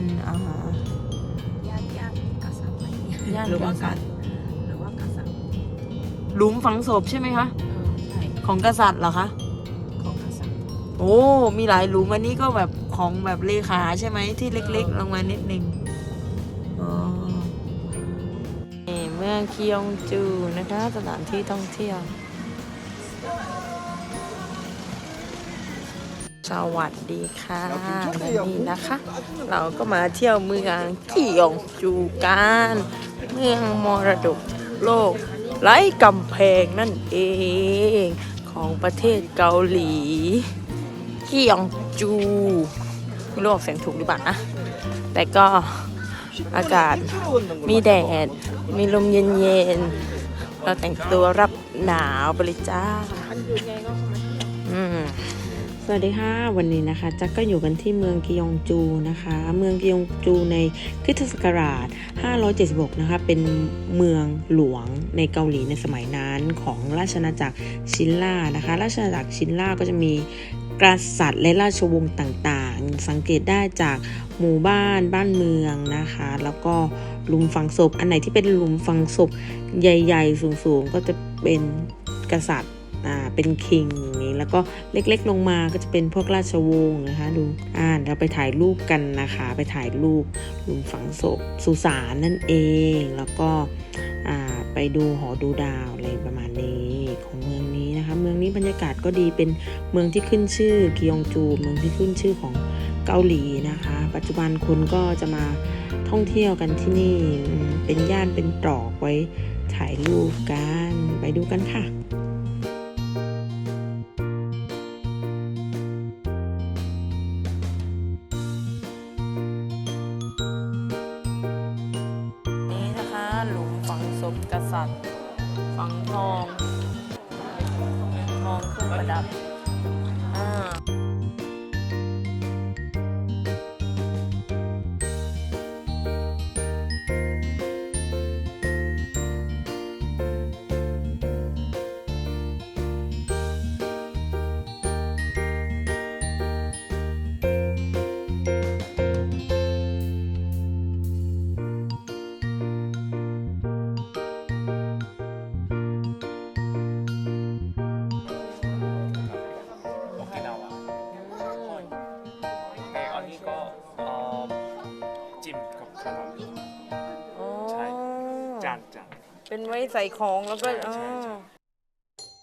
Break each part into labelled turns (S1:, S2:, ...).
S1: เป็นอ่า
S2: ย่านย่านกษัตริย์อะไรอย่างเงี้ย
S1: ย่าน
S2: หรือว่าก
S1: ษัตริย์
S2: หรือว่ากษัตริย์
S1: หลุมฝังศพใช่ไหมคะ
S2: เออใช่
S1: ของกษัตริย์เหรอคะ
S2: ของกษัตริย์
S1: โอ้ มีหลายหลุมอันนี้ก็แบบของแบบเลขาใช่ไหมที่เล็กๆ ลงมานิดนึงอ๋อนี่เมืองคิยองจูนะคะ สถานที่ท่องเที่ยว สวัสดีค่ะวันนี้นะคะ เราก็มาเที่ยวเมืองคิยองจูกันเมืองมรดกโลกไร้กำแพงนั่นเองของประเทศเกาหลีกิยองจูไม่รู้ออกเสียงถูกหรือเปล่านะแต่ก็อากาศมีแดด มีลมเย็นๆ เราแต่งตัวรับหนาวไปเลยจ้า
S2: มันอยู่ไงก็มัน
S1: อืม สวัสดีค่ะวันนี้นะคะจักก็อยู่กันที่เมืองกิยองจูนะคะ เมืองกิยองจูในคริสตศักราช 576 นะคะ เป็นเมืองหลวงในเกาหลีในสมัยนั้นของราชอาณาจักรชินล่านะคะ ราชอาณาจักรชินล่าก็จะมีกษัตริย์และราชวงศ์ต่างๆ สังเกตได้จากหมู่บ้านบ้านเมืองนะคะ แล้วก็หลุมฝังศพ อันไหนที่เป็นหลุมฝังศพใหญ่ ๆ สูงๆ ก็จะเป็นกษัตริย์ อ่าเป็นคิงอย่างนี้แล้วก็เล็กๆลงมาก็จะเป็นพวกราชวงศ์นะคะดูอ่าเราไปถ่ายรูปกันนะคะ ไปถ่ายรูปหลุมฝังศพสุสานนั่นเอง แล้วก็อ่าไปดูหอดูดาวอะไรประมาณนี้ของเมืองนี้นะคะ เมืองนี้บรรยากาศก็ดีเป็นเมืองที่ขึ้นชื่อกิยองจู เมืองที่ขึ้นชื่อของเกาหลีนะคะ ปัจจุบันคนก็จะมาท่องเที่ยวกันที่นี่เป็นย่านเป็นตรอกไว้ถ่ายรูปกันไปดูกันค่ะ ฝังศพกษัตริย์ ฝังทอง ทองเครื่องประดับ
S3: จานจาน
S1: เป็นไว้ใส่ของแล้วก็
S3: ใช่
S1: อ๋อ
S3: ใช่ใช่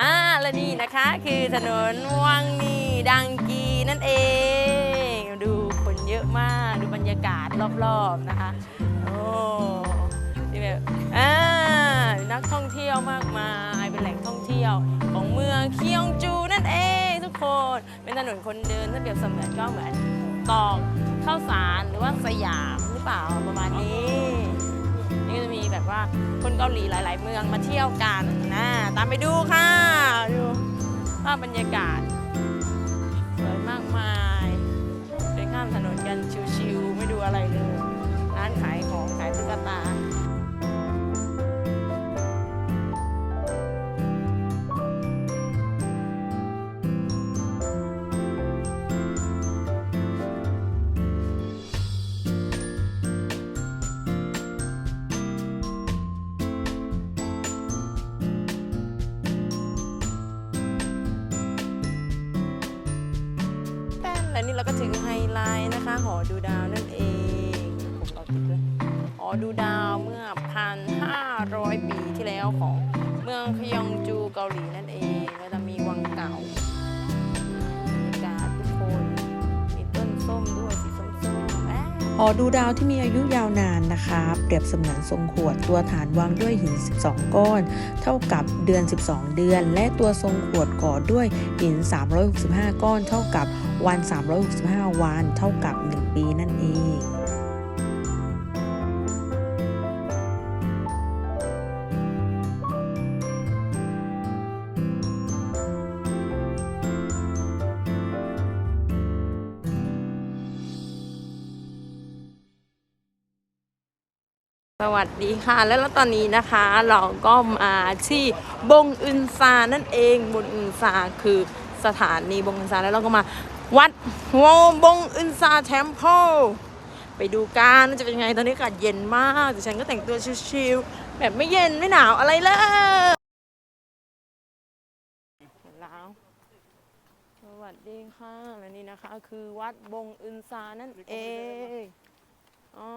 S1: อ่าและนี่นะคะคือถนนวังนีดังกีนั่นเอง ดูคนเยอะมาก ดูบรรยากาศรอบๆนะคะ โอ้ที่แบบอ่า นักท่องเที่ยวมากมาย เป็นแหล่งท่องเที่ยว ของเมืองเคียงจูนั่นเองทุกคน เป็นถนนคนเดินถ้าเปรียบเสมือนก็เหมือนตอกข้าวสารหรือว่าสยามหรือเปล่าประมาณนี้ นี่ก็จะมีแบบว่าคนเกาหลีหลาย ๆ เมืองมาเที่ยวกันนะตามไปดูค่ะดูภาพบรรยากาศสวยมากมายเดินข้ามถนนกันชิวๆไม่ดูอะไรเลยร้านขายของขายตุ๊กตา และนี่เราก็ถึงไฮไลท์นะคะ หอดูดาวนั่นเองผมเราติดด้วยหอดูดาวเมื่อ 1,500 ปีที่แล้วของเมืองคยองจูเกาหลีนั่นเอง อ
S4: ดูดาวที่มีอายุยาวนานนะคะ เปรียบเสมือนทรงขวด ตัวฐานวางด้วยหิน 12 ก้อน เท่ากับเดือน 12 เดือน และตัวทรงขวดก่อด้วยหิน 365 ก้อน เท่ากับวัน 365 วัน เท่ากับ 1 ปีนั่นเอง
S1: วัสดีค่ะ แล้วตอนนี้นะคะเราก็มาที่บงอึนซานั่นเองบงอึนซาคือสถานีบงอึนซาแล้วเราก็มาวัดโวบงอึนซาเทมเพลไปดูกันจะเป็นยังไงตอนนี้อากาศเย็นมากแต่ฉันก็แต่งตัวชิลๆแบบไม่เย็นไม่หนาวอะไรเลยแล้วสวัสดีค่ะและนี่นะคะ คือวัดบงอึนซานั่นเองอ๋อ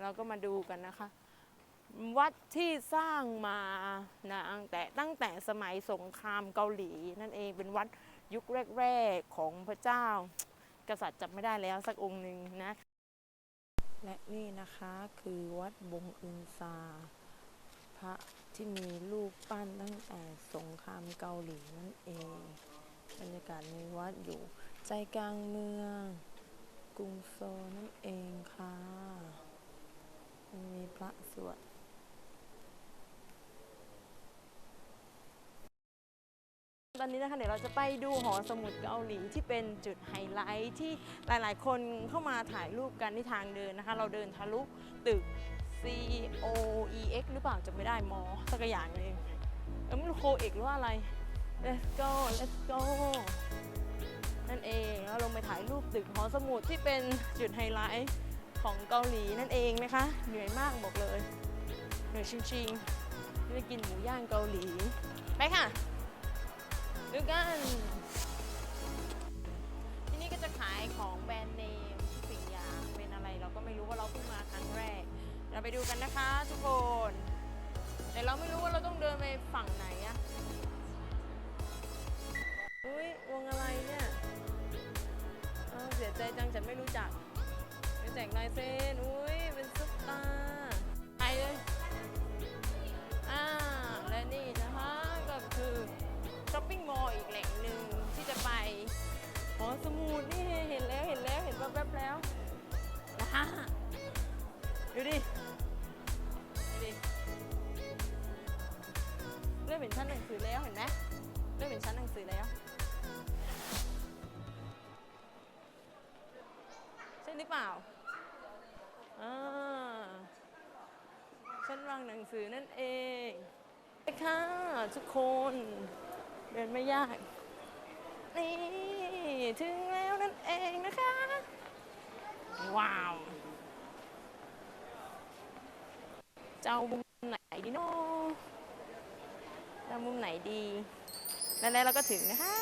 S1: เราก็มาดูกันนะคะ วัดที่สร้างมานะตั้งแต่ตั้งแต่สมัยสงครามเกาหลี นั่นเองเป็นวัดยุคแรกๆของพระเจ้า กษัตริย์จำไม่ได้แล้วสักองค์หนึ่งนะ และนี่นะคะคือวัดบงอึนซา พระที่มีรูปปั้นตั้งแต่สงครามเกาหลีนั่นเองบรรยากาศในวัดอยู่ใจกลางเมือง กรุงโซนั่นเองค่ะ มีพระสวดตอนนี้นะคะเดี๋ยวเราจะไปดูหอสมุดเกาหลีที่เป็นจุดไฮไลท์ที่หลายๆ คนเข้ามาถ่ายรูปกันที่ทางเดินนะคะ เราเดินทะลุตึก C O E X หรือเปล่าจะไม่ได้มอสักอย่างหนึงเออไม่รู้โคเอกหรือว่าอะไร let's go let's go นั่นเองแล้วลงไปถ่ายรูปตึกหอสมุดที่เป็นจุดไฮไลท์ ของเกาหลีนั่นเองนะคะ เหนื่อยมากบอกเลย เหนื่อยจริงๆไม่ได้กินหมูย่างเกาหลี ไปค่ะดูกัน ที่นี่ก็จะขายของแบรนด์เนมทุกสิ่งอย่างเป็นอะไรเราก็ไม่รู้ว่าเราเพิ่งมาครั้งแรก เราไปดูกันนะคะทุกคนแต่เราไม่รู้ว่าเราต้องเดินไปฝั่งไหนอะอุ้ยวงอะไรเนี่ยเเสียใจจังฉันไม่รู้จัก แจกลายเซ็นอุ้ยเป็นซุปตาร์ไปเลยอ่าและนี่นะคะก็คือช้อปปิ้งมอลล์อีกแหล่งหนึ่งที่จะไปหอสมุดนี่เห็นแล้วเห็นแล้วเห็นแวบๆแล้วนะคะดูดิดูดิเริ่มเห็นชั้นหนังสือแล้วเห็นไหมเริ่มเห็นชั้นหนังสือแล้วใช่หรือเปล่า อ่าชั้นวางหนังสือนั่นเองไปค่ะทุกคน เดินไม่ยาก นี่ ถึงแล้วนั่นเองนะคะ ว้าวจะเอามุมไหนดีเนาะจะเอามุมไหนดีแล้วแล้วเราก็ถึงนะคะ